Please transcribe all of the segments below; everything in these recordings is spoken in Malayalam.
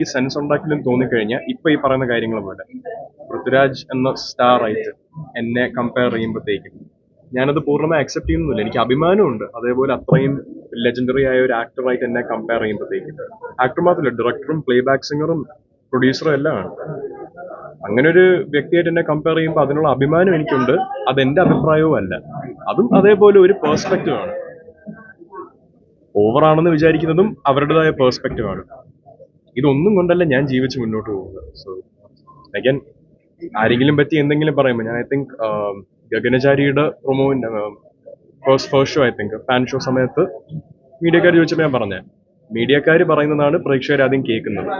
ഈ സെൻസ് ഉണ്ടാക്കിലും തോന്നിക്കഴിഞ്ഞാൽ ഇപ്പൊ ഈ പറയുന്ന കാര്യങ്ങൾ പോലെ. പൃഥ്വിരാജ് എന്ന സ്റ്റാർ ആയിട്ട് എന്നെ കമ്പയർ ചെയ്യുമ്പോഴത്തേക്കും ഞാനത് പൂർണമായി അക്സെപ്റ്റ് ചെയ്യുന്നില്ല. എനിക്ക് അഭിമാനമുണ്ട്. അതേപോലെ അത്രയും ലെജൻഡറി ആയ ഒരു ആക്ടറായിട്ട് എന്നെ കമ്പയർ ചെയ്യുമ്പോഴത്തേക്കും. ആക്ടർ മാത്രമല്ല ഡയറക്ടറും പ്ലേ ബാക്ക് സിംഗറും പ്രൊഡ്യൂസറും എല്ലാം ആണ്. അങ്ങനെ ഒരു വ്യക്തിയായിട്ട് എന്നെ കമ്പയർ ചെയ്യുമ്പോൾ അതിനുള്ള അഭിമാനം എനിക്കുണ്ട്. അത് എന്റെ അഭിപ്രായവും അല്ല. അതും അതേപോലെ ഒരു പേഴ്സ്പെക്റ്റീവ് ആണ്. ഓവറാണെന്ന് വിചാരിക്കുന്നതും അവരുടേതായ പേഴ്സ്പെക്റ്റീവ് ആണ്. ഇതൊന്നും കൊണ്ടല്ല ഞാൻ ജീവിച്ച് മുന്നോട്ട് പോകുന്നത്. സോ അഗൈൻ ആരെങ്കിലും പറ്റി എന്തെങ്കിലും പറയുമ്പോൾ ഞാൻ ഐ തിങ്ക് ഗഗനചാരിയുടെ പ്രൊമോവിന്റെ first first show I think fan show സമയത്ത് മീഡിയക്കാർ ചോദിച്ചപ്പോൾ ഞാൻ പറഞ്ഞത് മീഡിയക്കാർ പറയുന്നതാണ് പ്രേക്ഷകർ ആദ്യം കേൾക്കുന്നത്.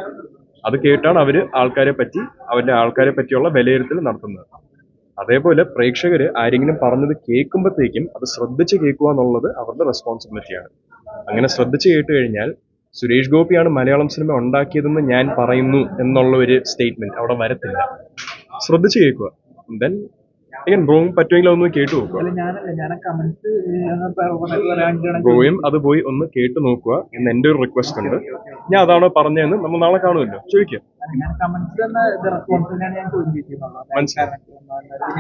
അത് കേട്ടാണ് അവർ ആൾക്കാരെ പറ്റി അവരുടെ ആൾക്കാരെ പറ്റിയുള്ള വിലയിരുത്തൽ നടത്തുന്നത്. അതേപോലെ പ്രേക്ഷകർ ആരെങ്കിലും പറഞ്ഞത് കേൾക്കുമ്പോഴത്തേക്കും അത് ശ്രദ്ധിച്ച് കേൾക്കുക എന്നുള്ളത് അവരുടെ റെസ്പോൺസിബിലിറ്റിയാണ് അങ്ങനെ ശ്രദ്ധിച്ച് കേട്ട് കഴിഞ്ഞാൽ സുരേഷ് ഗോപിയാണ് മലയാളം സിനിമ ഉണ്ടാക്കിയതെന്ന് ഞാൻ പറയുന്നു എന്നുള്ള ഒരു സ്റ്റേറ്റ്മെന്റ് അവിടെ വരത്തില്ല. ശ്രദ്ധിച്ച് കേൾക്കുക. ദെൻ again ബ്രോയും പറ്റുമെങ്കിൽ ഒന്ന് കേട്ടു നോക്കുക. ബ്രോയും അത് പോയി ഒന്ന് കേട്ടു നോക്കുക എന്ന് എന്റെ ഒരു റിക്വസ്റ്റ് ഉണ്ട്. ഞാൻ അതാണോ പറഞ്ഞതെന്ന് നമ്മൾ നാളെ കാണുമല്ലോ. ചോദിക്കാം.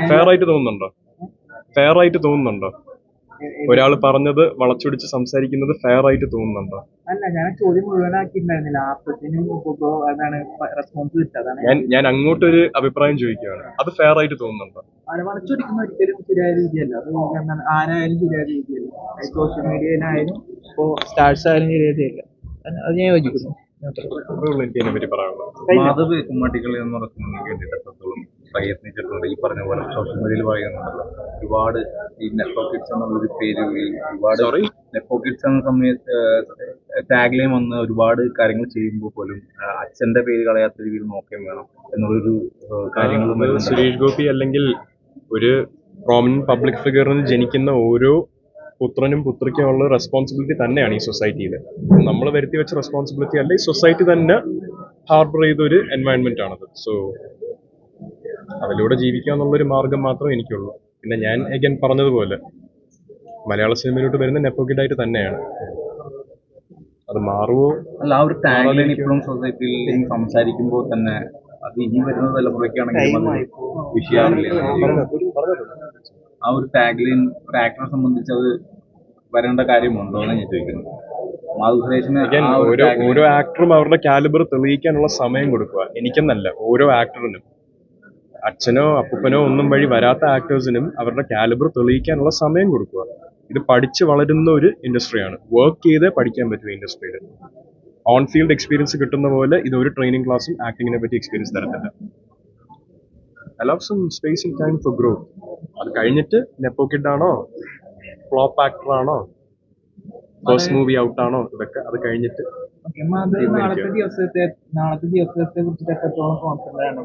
ഫെയർ ആയിട്ട് തോന്നുന്നുണ്ടോ? ഫെയർ ആയിട്ട് തോന്നുന്നുണ്ടോ? ഒരാൾ പറഞ്ഞത് വളച്ചൊടിച്ച് സംസാരിക്കുന്നത് ഫെയർ ആയിട്ട് തോന്നുന്നുണ്ടോ? അല്ല ഞാൻ ചോദ്യം മുഴുവനാക്കിയിട്ടുണ്ടായിരുന്നില്ല. ആപ്പത്തിനും ഇപ്പൊ അതാണ് റെസ്പോൺസ് കിട്ടതാണ് ഞാൻ ഞാൻ അങ്ങോട്ടൊരു അഭിപ്രായം ചോദിക്കുകയാണ്. അത് ഫെയർ ആയിട്ട് തോന്നുന്നുണ്ടോ? അത് വളച്ചൊടിക്കുന്ന ഒരിക്കലും ശരിയായ രീതിയല്ല. അത് എന്താണ് ആരായാലും ശരിയായ രീതിയല്ല. സോഷ്യൽ മീഡിയയിലായാലും ഇപ്പോ സ്റ്റാർസ് ആയാലും ശരിയായ രീതിയല്ല. അത് ഞാൻ യോജിക്കുന്നു. മാധവ് കുമ്മാട്ടികൾ എന്ന് എത്രത്തോളം പ്രയത്നിച്ചിട്ടുണ്ട്. ഈ പറഞ്ഞ പോലെ സോഷ്യൽ മീഡിയയിൽ പറയുന്നുണ്ടല്ലോ. ഒരുപാട് ഈ നെപ്പോ കിഡ്സ് എന്നുള്ളൊരു പേര് ഒരുപാട്? നെപ്പോ കിഡ്സ് എന്ന സമയത്ത് ടാഗ്ലൈൻ വന്ന് ഒരുപാട് കാര്യങ്ങൾ ചെയ്യുമ്പോൾ പോലും അച്ഛന്റെ പേര് കളയാത്ത രീതിയിൽ നോക്കുകയും വേണം എന്നുള്ളൊരു കാര്യങ്ങൾ സുരേഷ് ഗോപി അല്ലെങ്കിൽ ഒരു പ്രോമിനന്റ് പബ്ലിക് ഫിഗറിൽ ജനിക്കുന്ന ഓരോ പുത്രനും പുത്രിക്കും ഉള്ള റെസ്പോൺസിബിലിറ്റി തന്നെയാണ് ഈ സൊസൈറ്റിയിൽ നമ്മൾ വരുത്തി വെച്ച റെസ്പോൺസിബിലിറ്റി അല്ല ഈ സൊസൈറ്റി തന്നെ ഹാർബർ ചെയ്ത ഒരു എൻവയൺമെന്റ് ആണത്. സോ അതിലൂടെ ജീവിക്കുക എന്നുള്ളൊരു മാർഗം മാത്രമേ എനിക്കുള്ളൂ. പിന്നെ ഞാൻ എഗൻ പറഞ്ഞതുപോലെ മലയാള സിനിമയിലോട്ട് വരുന്ന നെപ്പോക്കിഡായിട്ട് തന്നെയാണ്. അത് മാറുമോ അല്ല ആ ഒരു ടാഗ്ലൈൻ ഇപ്പോഴും സൊസൈറ്റിയിൽ സംസാരിക്കുമ്പോൾ തന്നെ അത് ഇനി വരുന്ന തലമുറയ്ക്കാണെങ്കിലും വിഷയമാവില്ല? ആ ഒരു ടാഗ്ലൈൻ ഒരു ആക്ടറെ സംബന്ധിച്ച് അത് വരേണ്ട കാര്യമുണ്ടോ എന്ന് ഞാൻ ചോദിക്കുന്നു ഓരോ ആക്ടറും അവരുടെ കാലിബർ തെളിയിക്കാനുള്ള സമയം കൊടുക്കുക. എനിക്കെന്നല്ല ഓരോ ആക്ടറിനും അച്ഛനോ അപ്പനോ ഒന്നും വഴി വരാത്ത ആക്ടേഴ്സിനും അവരുടെ കാലിബർ തെളിയിക്കാനുള്ള സമയം കൊടുക്കുക. ഇത് പഠിച്ച് വളരുന്ന ഒരു ഇൻഡസ്ട്രിയാണ് വർക്ക് ചെയ്ത് പഠിക്കാൻ പറ്റും ഇൻഡസ്ട്രിയിൽ ഓൺ ഫീൽഡ് എക്സ്പീരിയൻസ് കിട്ടുന്ന പോലെ ഇത് ഒരു ട്രെയിനിങ് ക്ലാസ്സും ആക്ടിങ്ങിനെ പറ്റി എക്സ്പീരിയൻസ് തരത്തില്ല. Allow some space in time for growth അത് കഴിഞ്ഞിട്ട് നെപ്പോ കിഡ് ആണോ? ഫ്ലോപ്പ് ആക്ടർ ആണോ? ഫസ്റ്റ് മൂവി ഔട്ട് ആണോ? ഇതൊക്കെ അത് കഴിഞ്ഞിട്ട് നാളത്തെ ദിവസത്തെ നാളത്തെ ദിവസത്തെ കുറിച്ച് എത്രത്തോളം കോൺഫിഡന്റ് ആണ്